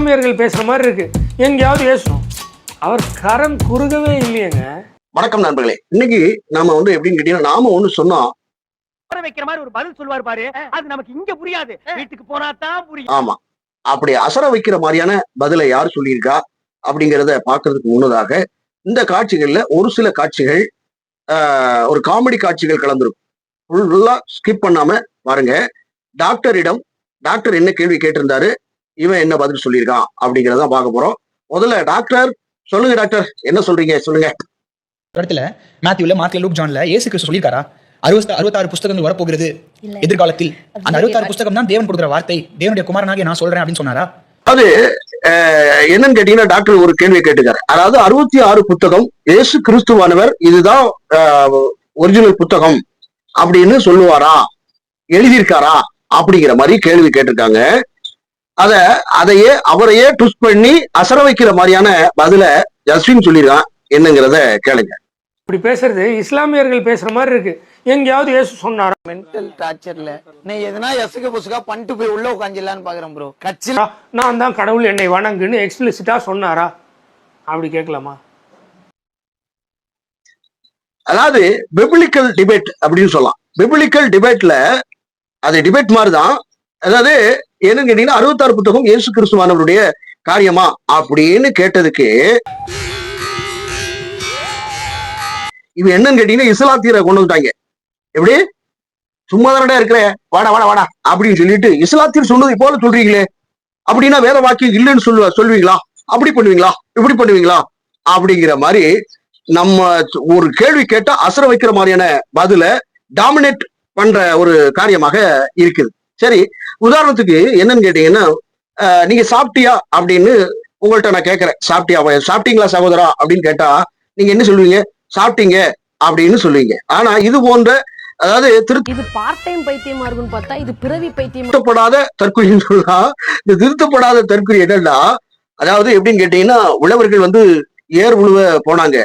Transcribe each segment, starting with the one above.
இஸ்லாமியர்கள் பேசுற மாதிரி இருக்கு. எங்கேயாவது பேசணும் அவர் கரம் குறுகவே இல்லையேங்க. வணக்கம் நண்பர்களே. இன்னைக்கு நாம வந்து எப்படின்னு கேட்டீங்கன்னா நாம ஒண்ணு சொன்னோம் வைக்கிற மாதிரி ஒரு பதில் சொல்லுவார் பாரு. அது நமக்கு இங்க புரியாது. வீட்டுக்கு போனா தான் புரியும். ஆமா. அப்படி அசர வைக்கிற மாதிரியான பதிலை யார் சொல்லியிருக்கா? அப்படிங்கிறத பார்க்கிறதுக்கு முன்னதாக இந்த காட்சிகள்ல ஒரு சில காட்சிகள் ஆஹ், ஒரு காமெடி காட்சிகள் கலந்துருக்கும். ஃபுல்லா ஸ்கிப் பண்ணாம பாருங்க. டாக்டரிடம் டாக்டர் என்ன கேள்வி கேட்டிருந்தாரு? இவன் என்ன பதில் சொல்லியிருக்கான் அப்படிங்கறத பார்க்க போறோம். முதல்ல டாக்டர் சொல்லுங்க டாக்டர் என்ன சொல்றீங்க? சொல்லுங்க. இடத்துல மேத்யூல மார்க்ல லூக் ஜான்ல இயேசு கிறிஸ்து சொல்லியிருக்காரா? அறுபத்தி அறுபத்தாறு புஸ்தகங்கள் வரப்போகிறது இல்ல. எதிர்காலத்தில். அந்த அறுபத்தாறு. புஸ்தகம் தான் தேவன் கொடுக்குற வார்த்தை. தேவனுடைய குமாரனாகிய நான் சொல்றேன் அப்படின்னு சொன்னாரா? அது என்னன்னு கேட்டீங்கன்னா டாக்டர் ஒரு கேள்வி கேட்டுக்காரு அதாவது அறுபத்தி ஆறு புத்தகம் இயேசு கிறிஸ்துவானவர் இதுதான் ஒரிஜினல் புத்தகம் அப்படின்னு சொல்லுவாரா? எழுதியிருக்காரா? அப்படிங்கிற மாதிரி கேள்வி கேட்டிருக்காங்க. அத அதையே அவரையே ட்விஸ்ட் பண்ணி அசர வைக்கிற மாதிரியான பதில ஜஸ்வின் சொல்லியிருக்கான். என்னங்கிறத கேளுங்க. இப்படி பேசுறது இஸ்லாமியர்கள் பேசுற மாதிரி இருக்கு. எங்கேயாவது இயேசு சொன்னாரா? மென்டல் டார்ச்சர்ல நீ எதனா எசுக புசுகா பண்ணிட்டு போய் உள்ள உட்காந்துலான்னு பாக்குறேன் ப்ரோ கட்சியில நான் தான் கடவுள் என்னை வணங்குன்னு எக்ஸ்பிளிசிட்டா சொன்னாரா? அப்படி கேட்கலாமா? அதாவது பிபிளிக்கல் டிபேட் அப்படின்னு சொல்லலாம். பிபிளிக்கல் டிபேட்ல அது டிபேட் மாதிரி தான் அதாவது என்னன்னு கேட்டீங்கன்னா அறுபத்தாறு புத்தகம் இயேசு கிறிஸ்துவானவருடைய காரியமா அப்படின்னு கேட்டதுக்கு இவ என்னன்னு கேட்டீங்கன்னா இஸ்லாத்தியரை கொண்டு வந்துட்டாங்க. எப்படி? சும்மா தானடா இருக்கிற? வாடா வாடா வாடா அப்படின்னு சொல்லிட்டு இஸ்லாத்தியர் சொன்னது போல சொல்றீங்களே. அப்படின்னா வேற வாக்கியம் இல்லைன்னு சொல்லுவா சொல்வீங்களா அப்படி பண்ணுவீங்களா? இப்படி பண்ணுவீங்களா? அப்படிங்கிற மாதிரி நம்ம ஒரு கேள்வி கேட்டா அசர வைக்கிற மாதிரியான பதில டாமினேட் பண்ற ஒரு காரியமாக இருக்குது. சரி உதாரணத்துக்கு என்னன்னு கேட்டீங்கன்னா நீங்க சாப்பிட்டியா அப்படின்னு உங்கள்ட்ட நான் கேட்கறேன். சாப்பிட்டியா சாப்பிட்டீங்களா சகோதரா அப்படின்னு கேட்டா நீங்க என்ன சொல்லுவீங்க? சாப்பிட்டீங்க அப்படின்னு சொல்லுவீங்க. ஆனா இது போன்ற அதாவது இது பார்ட் டைம் பைத்தியமா இருக்கும்னு பார்த்தா இது பிறவி பைத்தியமா திருத்தப்படாத தற்கொலைன்னு சொல்லலாம் இந்த திருத்தப்படாத தற்கொலை என்னன்னா அதாவது எப்படின்னு கேட்டீங்கன்னா உழவர்கள் வந்து ஏர் உழுவ போனாங்க.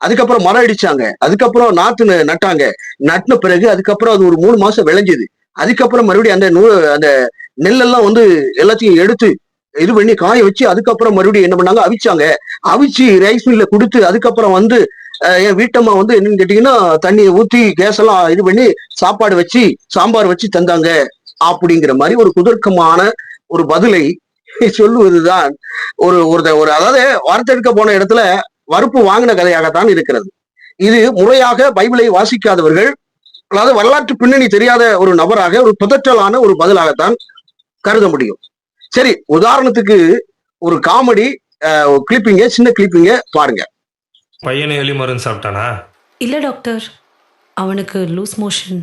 அதுக்கப்புறம் மரம் அடிச்சாங்க அதுக்கப்புறம் நாத்து நட்டாங்க. நட்டின பிறகு அதுக்கப்புறம் அது ஒரு மூணு மாசம் விளைஞ்சது. அதுக்கப்புறம் மறுபடியும் அந்த நூ அந்த நெல்லெல்லாம் வந்து எல்லாத்தையும் எடுத்து இது பண்ணி காய வச்சு அதுக்கப்புறம் மறுபடியும் என்ன பண்ணாங்க? அவிச்சாங்க. அவிச்சு ரைஸ் மில்ல கொடுத்து அதுக்கப்புறம் வந்து என் வீட்டம்மா வந்து என்னன்னு கேட்டீங்கன்னா தண்ணியை ஊத்தி கேஸ் எல்லாம் இது பண்ணி சாப்பாடு வச்சு சாம்பார் வச்சு தந்தாங்க. அப்படிங்கிற மாதிரி ஒரு குதர்க்கமான ஒரு பதிலை சொல்லுவதுதான் ஒரு ஒரு ஒரு அதாவது வார்த்தெடுக்க போன இடத்துல வறுப்பு வாங்கின கதையாகத்தான் இருக்கிறது. இது முறையாக பைபிளை வாசிக்காதவர்கள் அதாவது வரலாற்று பின்னணி தெரியாத ஒரு நபராக ஒரு புதற்றலான ஒரு பதிலாகத்தான் கருத முடியும். சரி உதாரணத்துக்கு ஒரு காமெடி கிளிப்பிங்க சின்ன கிளிப்பிங்க பாருங்க. பையனை எலி மருந்து சாப்பிட்டானா? இல்ல டாக்டர் அவனுக்கு லூஸ் மோஷன்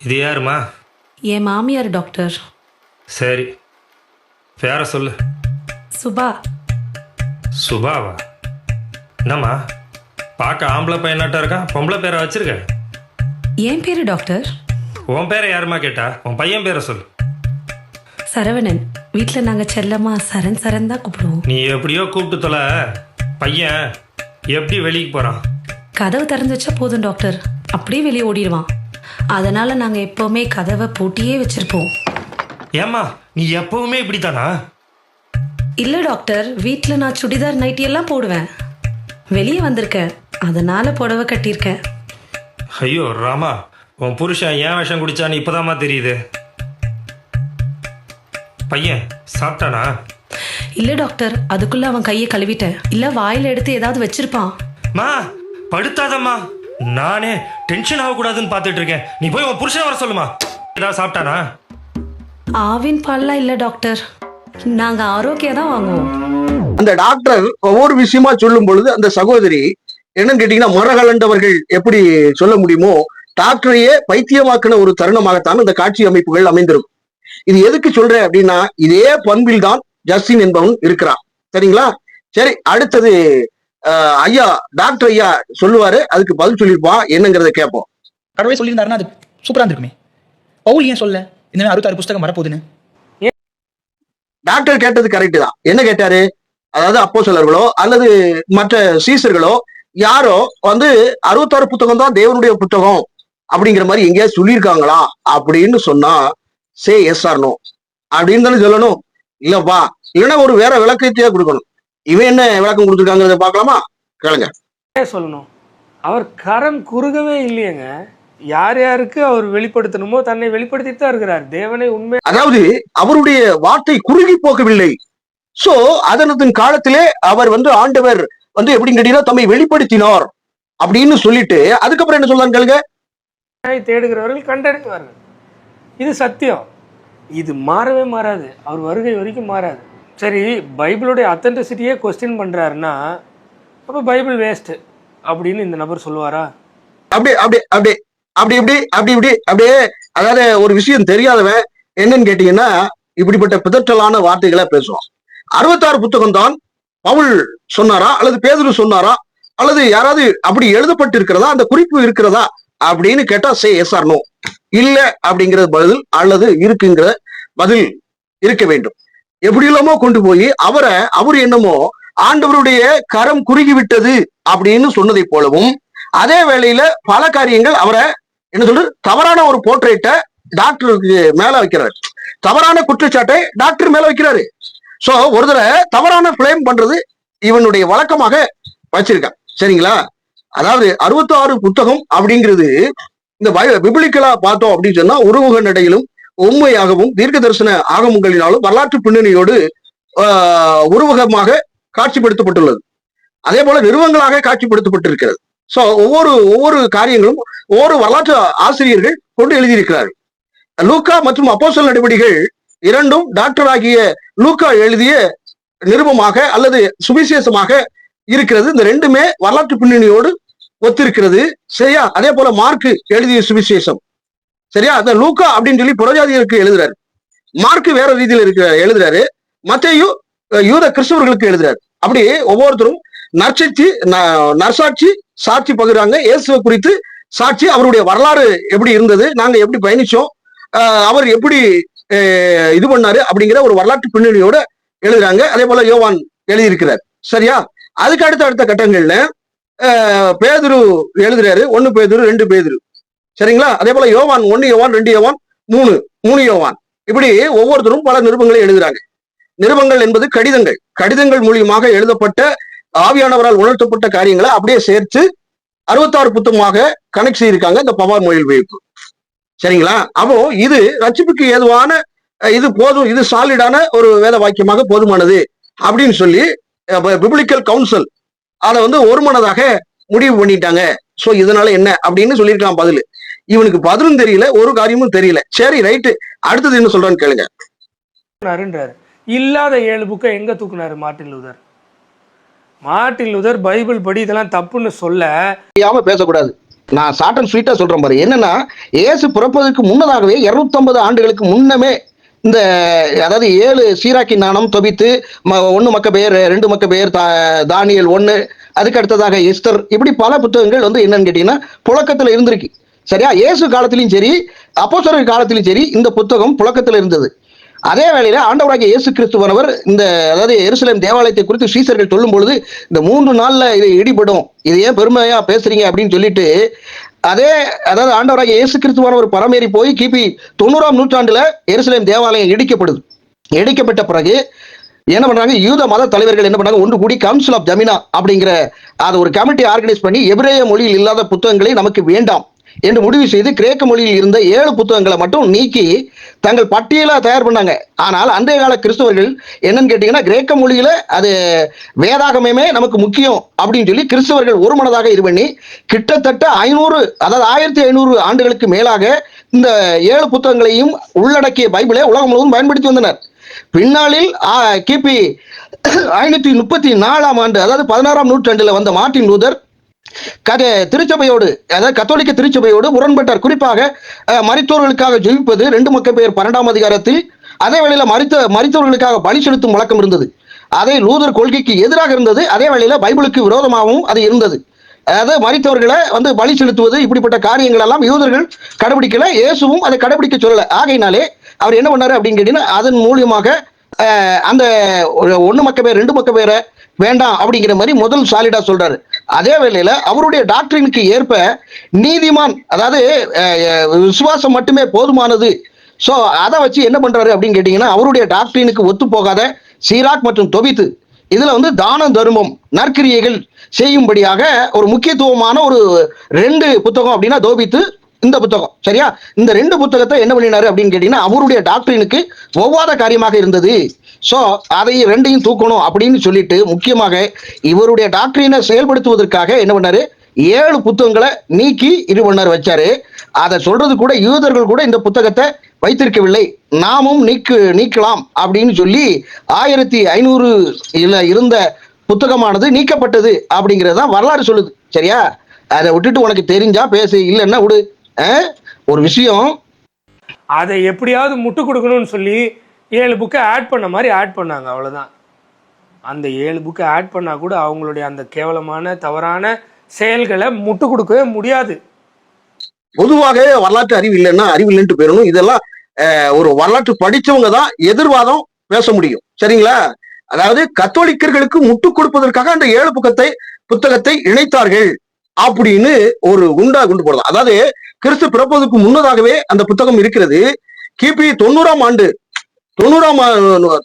இது யாருமா? என் மாமியார் டாக்டர் சரி. பேர சொல்லு. சுபா. சுபாவா? என்னம்மா? பார்க்க ஆம்பளை பையனாட்டா இருக்கான் பொம்பளை பேரை வச்சிருக்க? என் பேரு டாக்டர்? உன் பேரை யாருமா கேட்டா? உன் பையன் பேரை சொல்லு. சரவணன் வீட்டில் நாங்கள் செல்லம்மா சரண் சரண் தான் கூப்பிடுவோம். நீ எப்படியோ கூப்பிட்டு தொலை. பையன் எப்படி வெளிக்கு போறான்? கதவு திறந்து வச்சா போதும் டாக்டர். அப்படியே வெளியே ஓடிடுவான். அதனால நாங்கள் எப்போவுமே கதவை பூட்டியே வச்சிருப்போம். ஏம்மா நீ எப்பவுமே இப்படித்தானா? இல்லை டாக்டர் வீட்டில் நான் சுடிதார் நைட்டி எல்லாம் போடுவேன். வெளியே வந்திருக்கேன். அதனால புடவை கட்டியிருக்கேன். ஐயோ ராமா உன் புருஷன் ஏன் விஷம் குடிச்சான்னு இப்போதாம்மா தெரியுது. பையன் சாப்பிட்டானா? இல்லை டாக்டர். அதுக்குள்ள அவன் கையை கழுவிட்டேன். இல்லை வாயில் எடுத்து ஏதாவது வச்சிருப்பான். மா படுத்தாதம்மா. நானே டென்ஷன் ஆகக்கூடாதுன்னு பார்த்துட்டு இருக்கேன் நீ போய் உன் புருஷன் வர சொல்லுமா. ஏதாவது சாப்பிட்டானா? ஆவின் பால்லாம் இல்லை டாக்டர். நாங்கள் ஆரோக்கியம் தான் வாங்குவோம். அந்த டாக்டர் ஒவ்வொரு விஷயமா சொல்லும் பொழுது அந்த சகோதரி என்னன்னு கேட்டீங்கன்னா மரகலண்டவர்கள் எப்படி சொல்ல முடியுமோ டாக்டரையே பைத்தியமாக்கின ஒரு தருணமாகத்தான் அந்த காட்சி அமைப்புகள் அமைந்திருக்கும். இது எதுக்கு சொல்றேன் அப்படின்னா இதே பண்பில் தான் ஜஸ்டின் என்பவன் இருக்கிறான். சரிங்களா? சரி அடுத்தது ஐயா டாக்டர் ஐயா சொல்லுவாரு அதுக்கு பதில் சொல்லியிருப்பா என்னங்கிறத கேட்போம். கடவுளே சொல்லியிருந்தாருன்னா அது சூப்பரா இருந்திருக்குமே. பவுல் ஏன் சொல்ல? இந்த அறுபத்தாறு புஸ்தகம் வரப்போகுதுன்னு. டாக்டர் கேட்டது கரெக்ட் தான். என்ன கேட்டாரு? அதாவது அப்போ அல்லது மற்ற சீசர்களோ யாரோ வந்து அறுபத்தாறு புத்தகம் தான் தேவனுடைய புத்தகம் அப்படிங்கிற மாதிரி எங்கேயாவது சொல்லியிருக்காங்களா அப்படின்னு சொன்னா சே எஸ் ஆர் நோ அப்படின்னு தானே சொல்லணும். இல்லப்பா. இல்லைன்னா ஒரு வேற விளக்கத்தையே கொடுக்கணும். இவன் என்ன விளக்கம் கொடுத்துருக்காங்கிறத பார்க்கலாமா? கேளுங்க. சொல்லணும்? அவர் கரம் குறுகவே இல்லையேங்க. யார் யாருக்கு அவர் வெளிப்படுத்தணுமோ தன்னை வெளிப்படுத்திட்டு தான் இருக்கிறார். தேவனை உண்மை அதாவது அவருடைய வார்த்தை குறுகி போகவில்லை. சோ அதனத்தின் காலத்திலே அவர் வந்து ஆண்டவர் வந்து எப்படின்னு கேட்டீங்கன்னா தம்மை வெளிப்படுத்தினார் அப்படின்னு சொல்லிட்டு அதுக்கப்புறம் என்ன சொல்றாங்க கேளுங்க. தேடுகிறவர்கள் கண்டடைவார்கள் இது சத்தியம். இது மாறவே மாறாது. அவர் வருகை வரைக்கும் மாறாது. சரி பைபிளுடைய அத்தன்டிசிட்டியே கொஸ்டின் பண்றாருன்னா அப்போ பைபிள் வேஸ்ட் அப்படின்னு இந்த நபர் சொல்லுவாரா? அப்படி அப்படி அப்படி அப்படி இப்படி அப்படி இப்படி அப்படியே அதாவது ஒரு விஷயம் தெரியாதவன் என்னன்னு கேட்டீங்கன்னா இப்படிப்பட்ட பிதற்றலான வார்த்தைகளை பேசுவான். அறுபத்தாறு புத்தகம் தான் பவுல் சொன்னாரா? அல்லது பேதுரு சொன்னாரா? அல்லது யாராவது அப்படி எழுதப்பட்டு இருக்கிறதா அந்த குறிப்பு இருக்கிறதா? அப்படின்னு கேட்டா சே எஸ் ஆர் நோ இல்ல அப்படிங்கிற பதில் அல்லது இருக்குங்கிற பதில் இருக்க வேண்டும். எப்படி இல்லாமோ கொண்டு போய் அவரை அவர் என்னமோ ஆண்டவருடைய கரம் குறுகி விட்டது அப்படின்னு சொன்னதை போலவும் அதே வேளையில பல காரியங்கள் அவரை என்ன சொல்றது தவறான ஒரு போர்ட்ரேட்டை டாக்டருக்கு மேல வைக்கிறாரு. தவறான குற்றச்சாட்டை டாக்டர் மேல வைக்கிறாரு. சோ ஒரு தடவை தவறான பிளேம் பண்றது இவனுடைய வழக்கமாக வச்சிருக்கான். சரிங்களா? அதாவது அறுபத்தாறு புத்தகம் அப்படிங்கிறது இந்த பிபிளிக்கலா பார்த்தோம் அப்படின்னு சொன்னா உருவக நடையிலும் உண்மையாகவும் தீர்க்க தரிசன ஆகமங்களினாலும் வரலாற்று பின்னணியோடு உருவகமாக காட்சிப்படுத்தப்பட்டுள்ளது. அதே போல நிறுவங்களாக காட்சிப்படுத்தப்பட்டிருக்கிறது. சோ ஒவ்வொரு ஒவ்வொரு காரியங்களும் ஒவ்வொரு வரலாற்று ஆசிரியர்கள் கொண்டு எழுதியிருக்கிறார்கள். லூக்கா மற்றும் அப்போசல் நடவடிக்கைகள் இரண்டும் டாக்டர் ஆகிய லூக்கா எழுதிய நிருபமாக அல்லது சுவிசேஷமாக இருக்கிறது. இந்த ரெண்டுமே வரலாற்று பின்னணியோடு ஒத்திருக்கிறது. சரியா? அதே போல மார்க் எழுதிய சுவிசேஷம். சரியா? அந்த லூக்கா அப்படின்னு சொல்லி புரஜாதிகளுக்கு எழுதுறாரு. மார்க் வேற ரீதியில் இருக்கிற எழுதுறாரு. மத்தையும் யூத கிறிஸ்தவர்களுக்கு எழுதுறாரு. அப்படி ஒவ்வொருத்தரும் நற்சாட்சி ந- நற்சாட்சி சாட்சி பகிர்றாங்க. இயேசுவை குறித்து சாட்சி அவருடைய வரலாறு எப்படி இருந்தது நாங்க எப்படி பயணிச்சோம் அவர் எப்படி இது பண்ணாரு அப்படிங்கிற ஒரு வரலாற்று பின்னணியோட எழுதுறாங்க. அதே போல யோவான் எழுதியிருக்கிறார். சரியா? அதுக்கு அடுத்த அடுத்த கட்டங்கள்ல பேதுரு எழுதுறாரு. ஒன்னு பேதுரு ரெண்டு பேதுரு. சரிங்களா? அதே போல யோவான் ஒன்னு யோவான் ரெண்டு யோவான் மூணு மூணு யோவான். இப்படி ஒவ்வொருத்தரும் பல நிருபங்களை எழுதுறாங்க. நிருபங்கள் என்பது கடிதங்கள். கடிதங்கள் மூலியமாக எழுதப்பட்ட ஆவியானவரால் உணர்த்தப்பட்ட காரியங்களை அப்படியே சேர்த்து அறுபத்தாறு புத்தகமாக கனெக்ட் செய்திருக்காங்க இந்த பவார் மொழியில் வைப்பு. சரிங்களா? அப்போ இது ரட்சிப்புக்கு ஏதுவான இது போதும் இது சாலிடான ஒரு வேத வாக்கியமாக போதுமானது அப்படின்னு சொல்லி பிபிளிக்கல் கவுன்சில் அதை வந்து ஒருமனதாக முடிவு பண்ணிட்டாங்க. சோ இதனால என்ன? அப்படின்னு சொல்லியிருக்கான் பதில். இவனுக்கு பதிலும் தெரியல ஒரு காரியமும் தெரியல. சரி ரைட்டு. அடுத்தது என்ன சொல்றான்னு கேளுங்க. இல்லாத ஏழு புக்கை எங்க தூக்குனாரு? Martin Luther. Martin Luther Bible படி இதெல்லாம் தப்புன்னு சொல்ல பேசக்கூடாது. நான் ஷார்ட் அண்ட் ஸ்வீட்டா சொல்றேன் பாரு. என்னன்னா இயேசு பிறப்பதற்கு முன்னதாகவே 250 ஆண்டுகளுக்கு முன்னமே இந்த அதாவது ஏழு சீராக்கி நாணம் தொபித்து ம- ஒன்று மக்க பெயர் ரெண்டு மக்க பெயர் தானியல் ஒண்ணு அதுக்கு அடுத்ததாக எஸ்தர். இப்படி பல புத்தகங்கள் வந்து என்னன்னு கேட்டீங்கன்னா புழக்கத்துல இருந்திருக்கு. சரியா? இயேசு காலத்திலயும் சரி அப்போசர காலத்திலும் சரி இந்த புத்தகம் புழக்கத்துல இருந்தது. அதே வேளையில ஆண்டவராகிய இயேசு கிறிஸ்துவனவர் இந்த அதாவது எருசலேம் தேவாலயத்தை குறித்து ஸ்ரீசர்கள் சொல்லும் பொழுது இந்த மூன்று நாள்ல இது இடிபடும். இது ஏன் பெருமையா பேசுறீங்க அப்படின்னு சொல்லிட்டு அதே அதாவது ஆண்டவராகிய இயேசு கிறிஸ்துவானவர் பரமேறி போய் கிபி தொண்ணூறாம் நூற்றாண்டுல எருசலேம் தேவாலயம் இடிக்கப்படுது. இடிக்கப்பட்ட பிறகு என்ன பண்றாங்க? யூத மத தலைவர்கள் என்ன பண்ணாங்க ஒன்று கூடி கவுன்சில் ஆஃப் ஜமினா அப்படிங்கிற அதை ஒரு கமிட்டி ஆர்கனைஸ் பண்ணி எபிரேய மொழியில் இல்லாத புத்தகங்களை நமக்கு வேண்டாம். என்று முடிவு செய்து கிரேக்க மொழியில் இருந்த ஏழு புத்தகங்களை மட்டும் நீக்கி தங்கள் பட்டியலா தயார் பண்ணாங்க. ஆனால் அன்றைய கால கிறிஸ்தவர்கள் என்னன்னு கேட்டீங்கன்னா கிரேக்க மொழியில அது வேதாகமே நமக்கு முக்கியம் அப்படின்னு சொல்லி கிறிஸ்தவர்கள் ஒரு மனதாக இது பண்ணி கிட்டத்தட்ட ஐநூறு அதாவது ஆயிரத்தி ஐநூறு ஆண்டுகளுக்கு மேலாக இந்த ஏழு புத்தகங்களையும் உள்ளடக்கிய பைபிளை உலகம் முழுவதும் பயன்படுத்தி வந்தனர். பின்னாளில் கிபி ஐநூத்தி முப்பத்தி நாலாம் ஆண்டு அதாவது பதினாறாம் நூற்றாண்டுல வந்த மார்ட்டின் லூதர் கத திருச்சபையோடு அதாவது கத்தோலிக்க திருச்சபையோடு முரண்பட்டார். குறிப்பாக அஹ், ஜெயிப்பது ரெண்டு மக்கள் பெயர் பன்னெண்டாம் அதிகாரத்தில் அதே வேளையில் மரித்த மரித்தவர்களுக்காக பலி செலுத்தும் வழக்கம் இருந்தது. அதே லூதர் கொள்கைக்கு எதிராக இருந்தது அதே வேளையில் பைபிளுக்கு விரோதமாகவும் அது இருந்தது. அதாவது மறித்தவர்களை வந்து பலி செலுத்துவது இப்படிப்பட்ட காரியங்கள் எல்லாம் யூதர்கள் கடைபிடிக்கல இயேசுவும் அதை கடைபிடிக்க சொல்லல. ஆகையினாலே அவர் என்ன பண்ணாரு அப்படின்னு கேட்டீங்கன்னா அதன் மூலியமாக அந்த ஒரு மக்க பேர் ரெண்டு மக்க பேரை வேண்டாம் அப்படிங்கிற மாதிரி முதல் சாலிடா சொல்றாரு. அதே வேளையில அவருடைய டாக்டரினுக்கு ஏற்ப நீதிமான் அதாவது விசுவாசம் மட்டுமே போதுமானது. ஸோ அதை வச்சு என்ன பண்றாரு அப்படின்னு கேட்டீங்கன்னா அவருடைய டாக்டரினுக்கு ஒத்து போகாத சீராக் மற்றும் தொபித்து. இதுல வந்து தான தர்மம் நற்கிரியைகள் செய்யும்படியாக ஒரு முக்கியத்துவமான ஒரு ரெண்டு புத்தகம் அப்படின்னா தோபித்து இந்த புத்தகம். சரியா? இந்த ரெண்டு புத்தகத்தை என்ன பண்ணினாரு அப்படின்னு கேட்டீங்கன்னா அவருடைய டாக்டரினுக்கு ஒவ்வாத காரியமாக இருந்தது. ஸோ அதை ரெண்டையும் தூக்கணும் அப்படின்னு சொல்லிட்டு முக்கியமாக இவருடைய டாக்டரினை செயல்படுத்துவதற்காக என்ன பண்ணாரு? ஏழு புத்தகங்களை நீக்கி இது பண்ணார் வச்சாரு. அதை சொல்றது கூட யூதர்கள் கூட இந்த புத்தகத்தை வைத்திருக்கவில்லை. நாமும் நீக்கு நீக்கலாம் அப்படின்னு சொல்லி ஆயிரத்தி ஐநூறு இருந்த புத்தகமானது நீக்கப்பட்டது அப்படிங்கறதுதான் வரலாறு சொல்லுது. சரியா? அதை விட்டுட்டு உனக்கு தெரிஞ்சா பேசு இல்லைன்னா விடு. ஆ? ஒரு விஷயம் அதை எப்படியாவது முட்டு கொடுக்கணும்னு சொல்லி ஏழு புக்கை ஆட் பண்ண மாதிரி ஆட் பண்ணாங்க அவ்வளோதான் அந்த ஏழு புக்கை ஆட் பண்ணால் கூட அவங்களுடைய அந்த கேவலமான தவறான செயல்களை முட்டு கொடுக்கவே முடியாது. பொதுவாக வரலாற்று அறிவு இல்லைன்னா அறிவு இல்லைன்ட்டு போயிடணும். இதெல்லாம் ஒரு வரலாற்று படித்தவங்க தான் எதிர்வாதம் பேச முடியும். சரிங்களா? அதாவது கத்தோலிக்கர்களுக்கு முட்டு கொடுப்பதற்காக அந்த ஏழு புக்கத்தை புத்தகத்தை இணைத்தார்கள் அப்படின்னு ஒரு குண்டா குண்டு போடலாம். அதாவது கிறிஸ்து பிறப்பதற்கு முன்னதாகவே அந்த புத்தகம் இருக்கிறது. கிபி தொண்ணூறாம் ஆண்டு தொண்ணூறாம்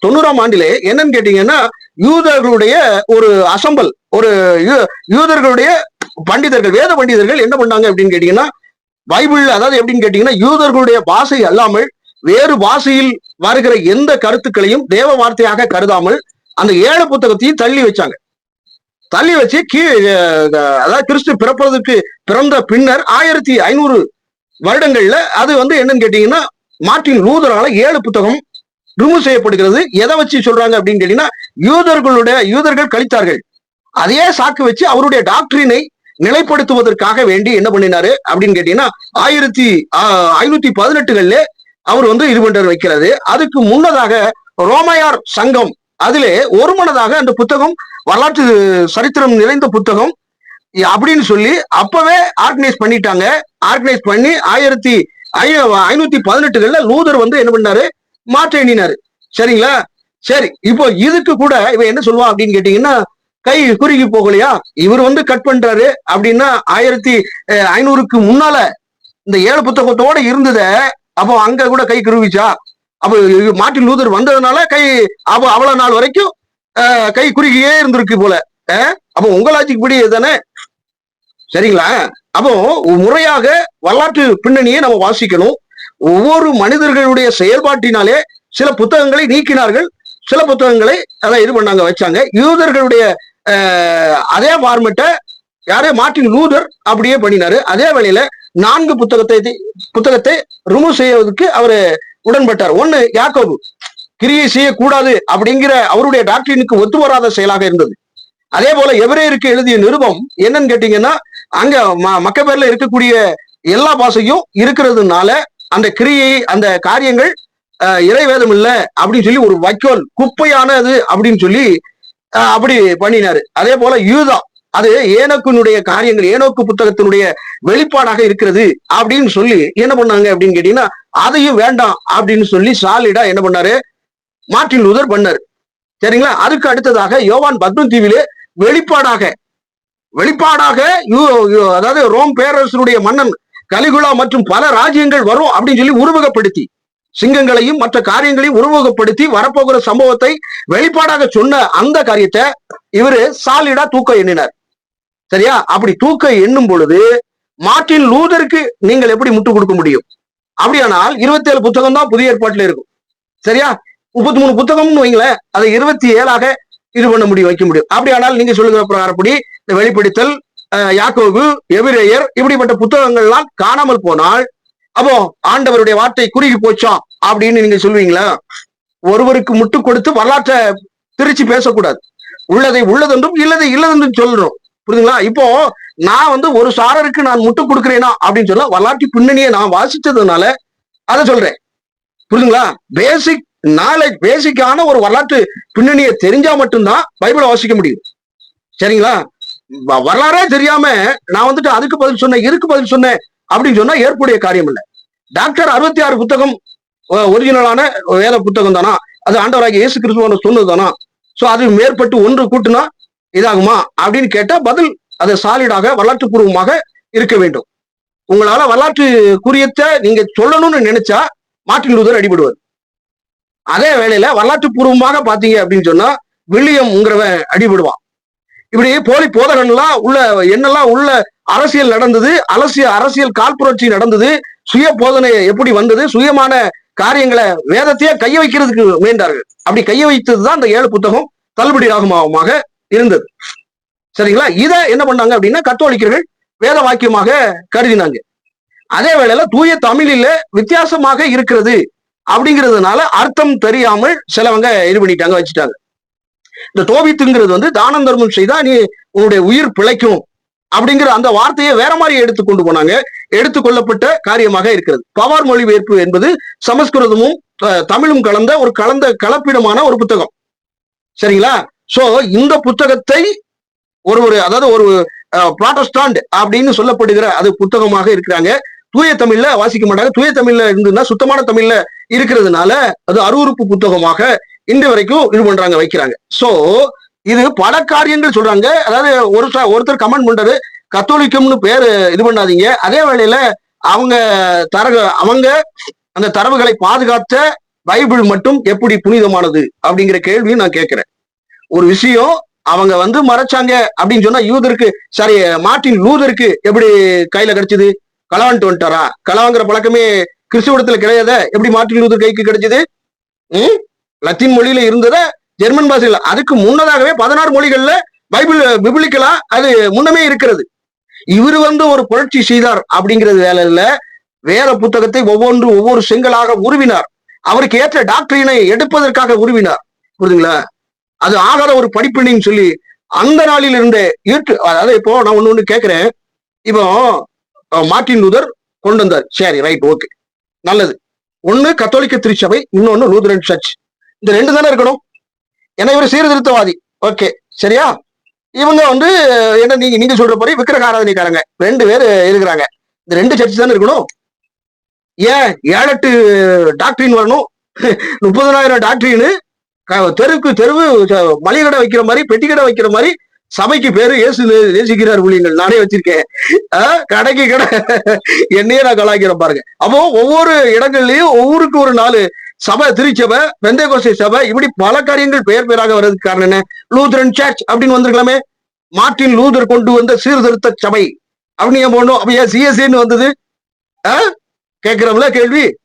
தொண்ணூறாம் ஆண்டிலே என்னன்னு கேட்டீங்கன்னா யூதர்களுடைய ஒரு அசம்பல் ஒரு யூ- யூதர்களுடைய பண்டிதர்கள் வேத பண்டிதர்கள் என்ன பண்ணாங்க அப்படின்னு கேட்டீங்கன்னா பைபிள் அதாவது எப்படின்னு கேட்டீங்கன்னா யூதர்களுடைய பாஷை அல்லாமல் வேறு பாஷையில் வருகிற எந்த கருத்துக்களையும் தேவ வார்த்தையாக கருதாமல் அந்த ஏழு புத்தகத்தையும் தள்ளி வச்சாங்க. தள்ளி வச்சு கீழே அதாவது கிறிஸ்து பிறப்பதற்கு பிறந்த பின்னர் ஆயிரத்தி ஐநூறு வருடங்கள்ல அது வந்து என்னன்னு கேட்டீங்கன்னா மார்ட்டின் லூதரால ஏழு புத்தகம் ரிமூவ் செய்யப்படுகிறது. எதை வச்சு சொல்றாங்க அப்படின்னு கேட்டீங்கன்னா யூதர்களுடைய யூதர்கள் கழித்தார்கள். அதே சாக்கு வச்சு அவருடைய டாக்டரினை நிலைப்படுத்துவதற்காக வேண்டி என்ன பண்ணினாரு அப்படின்னு கேட்டீங்கன்னா ஆயிரத்தி ஐநூத்தி பதினெட்டுகள்ல அவர் வந்து இது பண்ற வைக்கிறது அதுக்கு முன்னதாக ரோமையார் சங்கம் அதிலே ஒருமனதாக அந்த புத்தகம் வரலாற்று சரித்திரம் நிறைந்த புத்தகம் அப்படின்னு சொல்லி அப்பவே ஆர்கனைஸ் பண்ணிட்டாங்க. ஆர்கனைஸ் பண்ணி ஆயிரத்தி ஐ- ஐநூத்தி பதினெட்டுகள்ல லூதர் வந்து என்ன பண்ணாரு? மாற்ற எண்ணினாரு. சரிங்களா? சரி இப்போ இதுக்கு கூட இவன் என்ன சொல்லுவா அப்படின்னு கேட்டீங்கன்னா கை குறுகி போகலையா? இவர் வந்து கட் பண்றாரு அப்படின்னா ஆயிரத்தி ஐநூறுக்கு முன்னால இந்த ஏழு புத்தகத்தோட இருந்தத அப்போ அங்க கூட கை குருவிச்சா அப்போ இ- மார்ட்டின் லூதர் வந்ததுனால கை அப்போ அவ்வளவு நாள் வரைக்கும் கை குறுகியே இருந்திருக்கு போல. அப்போ உங்க லாஜிக் படி தானே சரிங்களா? அப்போ முறையாக வரலாற்று பின்னணியை நம்ம வாசிக்கணும். ஒவ்வொரு மனிதர்களுடைய செயல்பாட்டினாலே சில புத்தகங்களை நீக்கினார்கள். சில புத்தகங்களை அதை இது பண்ணாங்க வச்சாங்க. யூதர்களுடைய அதே ஃபார்மெட்டை யாரே மார்டின் லூதர் அப்படியே பண்ணினாரு. அதே வேளையில நான்கு புத்தகத்தை புத்தகத்தை ரிமூவ் செய்வதற்கு அவர் உடன்பட்டார். ஒண்ணு யாக்கோபு கிரியை செய்யக்கூடாது அப்படிங்கிற அவருடைய டாக்டரினுக்கு ஒத்து வராத செயலாக இருந்தது. அதே போல எவரேருக்கு எழுதிய நிருபம் என்னன்னு கேட்டீங்கன்னா அங்க ம- மக்கபேர்ல இருக்கக்கூடிய எல்லா பாசையும் இருக்கிறதுனால அந்த கிரியை அந்த காரியங்கள் இறைவேதம் இல்ல அப்படின்னு சொல்லி ஒரு வைக்கோல் குப்பையானது அப்படின்னு சொல்லி அப்படி பண்ணினாரு. அதே போல யூதா அது ஏனோக்கினுடைய காரியங்கள் ஏனோக்கு புத்தகத்தினுடைய வெளிப்பாடாக இருக்கிறது அப்படின்னு சொல்லி என்ன பண்ணாங்க அப்படின்னு கேட்டீங்கன்னா அதையும் வேண்டாம் அப்படின்னு சொல்லி சாலிடா என்ன பண்ணாரு? மாற்றின் லூதர் பண்ணார். சரிங்களா? அதுக்கு அடுத்ததாக யோவான் பத்மதீவிலே வெளிப்பாடாக வெளிப்பாடாக யூ- யூ- அதாவது ரோம் பேரரசனுடைய மன்னன் கலிகுலா மற்றும் பல ராஜ்யங்கள் வரும் அப்படின்னு சொல்லி உருவகப்படுத்தி சிங்கங்களையும் மற்ற காரியங்களையும் உருவகப்படுத்தி வரப்போகிற சம்பவத்தை வெளிப்பாடாக சொன்ன அந்த காரியத்தை இவரு சாலிடா தூக்க எண்ணினார். சரியா? அப்படி தூக்க எண்ணும் பொழுது மார்ட்டின் லூதருக்கு நீங்கள் எப்படி முட்டு கொடுக்க முடியும்? அப்படியானால் இருபத்தி ஏழு புத்தகம் தான் புதிய ஏற்பாட்டில் இருக்கும். சரியா? முப்பத்தி மூணு புத்தகம்னு வைங்களேன் அதை இருபத்தி ஏழாக இது பண்ண முடியும் வைக்க முடியும். அப்படியானால் நீங்க சொல்லுங்க பிரகாரப்படி இந்த வெளிப்படுத்தல் யாக்கோபு எபிரேயர் இப்படிப்பட்ட புத்தகங்கள்லாம் காணாமல் போனால் அப்போ ஆண்டவருடைய வார்த்தை குறுகி போச்சா அப்படின்னு நீங்க சொல்லுவீங்களா ஒருவருக்கு முட்டு கொடுத்து வரலாற்றை திருச்சி பேசக்கூடாது. உள்ளதை உள்ளதென்றும் இல்லதை இல்லதென்றும் சொல்லணும் புரியுதுங்களா? இப்போ நான் வந்து ஒரு சாரருக்கு நான் முட்டு கொடுக்குறேனா அப்படின்னு சொல்ல வரலாற்று பின்னணியை நான் வாசிச்சதுனால அதை சொல்றேன். புரியுதுங்களா? பேசிக் நாலேஜ் பேசிக்கான ஒரு வரலாற்று பின்னணியை தெரிஞ்சா மட்டும்தான் பைபிளை வாசிக்க முடியும். சரிங்களா? வரலாறே தெரியாம நான் வந்துட்டு அதுக்கு பதில் சொன்னேன் இதுக்கு பதில் சொன்னேன் அப்படின்னு சொன்னா ஏற்புடைய காரியம் இல்லை. டாக்டர் அறுபத்தி ஆறு புத்தகம் ஒரிஜினலான வேத புத்தகம் தானா? அது ஆண்டவராகி இயேசு கிறிஸ்துவ சொன்னது தானா? ஸோ அது மேற்பட்டு ஒன்று கூட்டுனா இதாகுமா? அப்படின்னு கேட்டா பதில் அது சாலிடாக வரலாற்று பூர்வமாக இருக்க வேண்டும். உங்களால வரலாற்று குறியத்தை நீங்க சொல்லணும்னு நினைச்சா மார்ட்டின் லூதர் அடிபடுவார். அதே வேளையில வரலாற்று பூர்வமாக பாத்தீங்க அப்படின்னு சொன்னா வில்லியம்ங்கிறவன் அடிபடுவான். இப்படி போலி போதகன்லாம் உள்ள என்னெல்லாம் உள்ள அரசியல் நடந்தது அரசியல் அரசியல் காழ்ப்புணர்ச்சி நடந்தது சுய போதனை எப்படி வந்தது சுயமான காரியங்களை வேதத்தையே கைய வைக்கிறதுக்கு முயன்றார்கள். அப்படி கைய வைத்ததுதான் அந்த ஏழு புத்தகம் தள்ளுபடி ஆகமாக இருந்தது. சரிங்களா? இதை என்ன பண்ணாங்க அப்படின்னா கத்தோலிக்கர்கள் வேத வாக்கியமாக கருதினாங்க. அதே வேளையில தூய தமிழில வித்தியாசமாக இருக்கிறது அப்படிங்கிறதுனால அர்த்தம் தெரியாமல் சிலவங்க இது பண்ணிட்டாங்க வச்சுட்டாங்க. இந்த தோபித்துங்கிறது வந்து தானம் தர்மம் செய்தா நீ உன்னுடைய உயிர் பிழைக்கும் அப்படிங்கிற அந்த வார்த்தையை வேற மாதிரி எடுத்து கொண்டு போனாங்க. எடுத்துக்கொள்ளப்பட்ட காரியமாக இருக்கிறது. பவார் மொழிபெயர்ப்பு என்பது சமஸ்கிருதமும் தமிழும் கலந்த ஒரு கலந்த கலப்பிடமான ஒரு புத்தகம். சரிங்களா? சோ இந்த புத்தகத்தை ஒரு ஒரு அதாவது ஒரு ப்ராட்டஸ்டாண்ட் அப்படின்னு சொல்லப்படுகிற அது புத்தகமாக இருக்கிறாங்க. தூய தமிழ்ல வாசிக்க மாட்டாங்க. தூய தமிழ்ல இருந்ததுன்னா சுத்தமான தமிழ்ல இருக்கிறதுனால அது அருவருப்பு புத்தகமாக இன்று வரைக்கும் இது பண்றாங்க வைக்கிறாங்க. சோ இது பல காரியங்கள் சொல்றாங்க. அதாவது ஒரு ஒருத்தர் கமெண்ட் பண்றது கத்தோலிக்கம்னு பேரு இது பண்ணாதீங்க. அதே வேளையில அவங்க தர அவங்க அந்த தரவுகளை பாதுகாத்த பைபிள் மட்டும் எப்படி புனிதமானது அப்படிங்கிற கேள்வியும் நான் கேட்கிறேன். ஒரு விஷயம் அவங்க வந்து மறைச்சாங்க அப்படின்னு சொன்னா யூதருக்கு சாரி மார்டின் லூதருக்கு எப்படி கையில கிடைச்சது? களவான்ட்டு வந்துட்டாரா? களவாங்கிற பழக்கமே கிறிஸ்துவத்துல கிடையாத? எப்படி மார்டின் லூதர் கைக்கு கிடைச்சது? ம்? லத்தீன் மொழியில இருந்ததை ஜெர்மன் பாஷையில் அதுக்கு முன்னதாகவே பதினாறு மொழிகள்ல பைபிள் பிபிளிக்கலா அது முன்னமே இருக்கிறது. இவர் வந்து ஒரு புரட்சி செய்தார் அப்படிங்கிறது வேலை இல்ல வேற புத்தகத்தை ஒவ்வொன்று ஒவ்வொரு செங்கலாக உருவினார். அவருக்கு ஏற்ற டாக்டரினை எடுப்பதற்காக உருவினார். புரியுதுங்களா? அது ஆகாத ஒரு படிப்பினைன்னு சொல்லி அந்த நாளில் இருந்தே ஈட்டு அதாவது இப்போ நான் ஒண்ணு ஒண்ணு கேட்குறேன் இப்போ மார்டின் மார்ட்டின் லூதர் கொண்டு வந்தார். சரி ரைட் ஓகே நல்லது. ஒன்று கத்தோலிக்க திருச்சபை இன்னொன்னு லூதரன் சர்ச். இந்த ரெண்டு தானே இருக்கணும்? ஏன்னா இவர் சீர்திருத்தவாதி. ஓகே சரியா? இவங்க வந்து என்ன நீங்க நீங்க சொல்ற மாதிரி விக்கிரக ஆராதனைக்காரங்க ரெண்டு பேர் இருக்கிறாங்க. இந்த ரெண்டு சர்ச் தானே இருக்கணும்? ஏன்? ஏழெட்டு டாக்டரின் வரணும். முப்பதனாயிரம் டாக்டரின்னு தெருக்கு தெருவு மளிகை கடை வைக்கிற மாதிரி பெட்டி கடை வைக்கிற மாதிரி சபைக்கு பேரு இயேசு நேசிக்கிறார் ஊழியங்கள் நானே வச்சிருக்கேன். ஆ, கடைக்கு கடை. என்னையே நான் கலாய்க்கிறேன் பாருங்க. அப்போ ஒவ்வொரு இடங்கள்லயும் ஒவ்வொருக்கு ஒரு நாலு சபை திருச்சபை வெந்தயகோசை சபை இப்படி பல காரியங்கள் பெயர் பெயராக வர்றதுக்கு காரணம் என்ன? லூதரன் சர்ச் அப்படின்னு வந்திருக்கலாமே. மார்ட்டின் லூதர் கொண்டு வந்த சீர்திருத்த சபை. அப்படின்னு ஏன் போடணும் அப்ப ஏன் சிஎஸ்சின்னு வந்தது? ஆ? கேள்வி?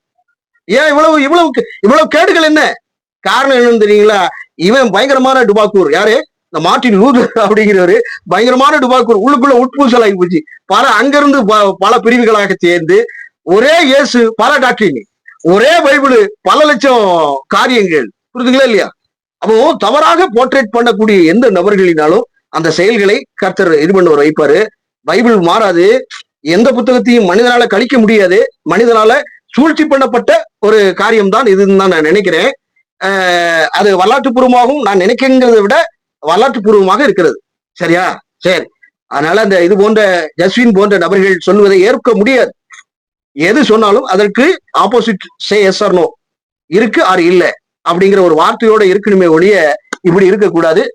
ஏன் இவ்வளவு இவ்வளவு இவ்வளவு கேடுகள் என்ன? காரணம் என்னன்னு தெரியுங்களா? இவன் பயங்கரமான டுபாக்கூர். யாரு? இந்த மார்டின் லூதர் அப்படிங்கிறவரு. பயங்கரமான டுபாக்கூர். உள்ளுக்குள்ள உட்பூசல் ஆகி போச்சு. பல அங்கிருந்து ப- பல பிரிவுகளாக சேர்ந்து ஒரே இயேசு பல டாக்டரின் ஒரே பைபிள் பல லட்சம் காரியங்கள். புரியுதுங்களா இல்லையா? அப்போ தவறாக போர்ட்ரேட் பண்ணக்கூடிய எந்த நபர்களினாலும் அந்த செயல்களை கர்த்தர் இது பண்ணுவார் வைப்பாரு. பைபிள் மாறாது. எந்த புத்தகத்தையும் மனிதனால கழிக்க முடியாது. மனிதனால சூழ்ச்சி பண்ணப்பட்ட ஒரு காரியம் தான் இதுன்னு தான் நான் நினைக்கிறேன். அது வரலாற்று பூர்வமாகவும் நான் நினைக்கிறத விட வரலாற்று பூர்வமாக இருக்கிறது. சரியா? சரி. அதனால அந்த இது போன்ற ஜஸ்வின் போன்ற நபர்கள் சொல்வதை ஏற்க முடியாது. எது சொன்னாலும் அதற்கு ஆப்போசிட் சே எஸ் நோ இருக்கு ஆர் இல்லை அப்படிங்கிற ஒரு வார்த்தையோட இருக்கணுமே ஒழிய இப்படி இருக்கக்கூடாது.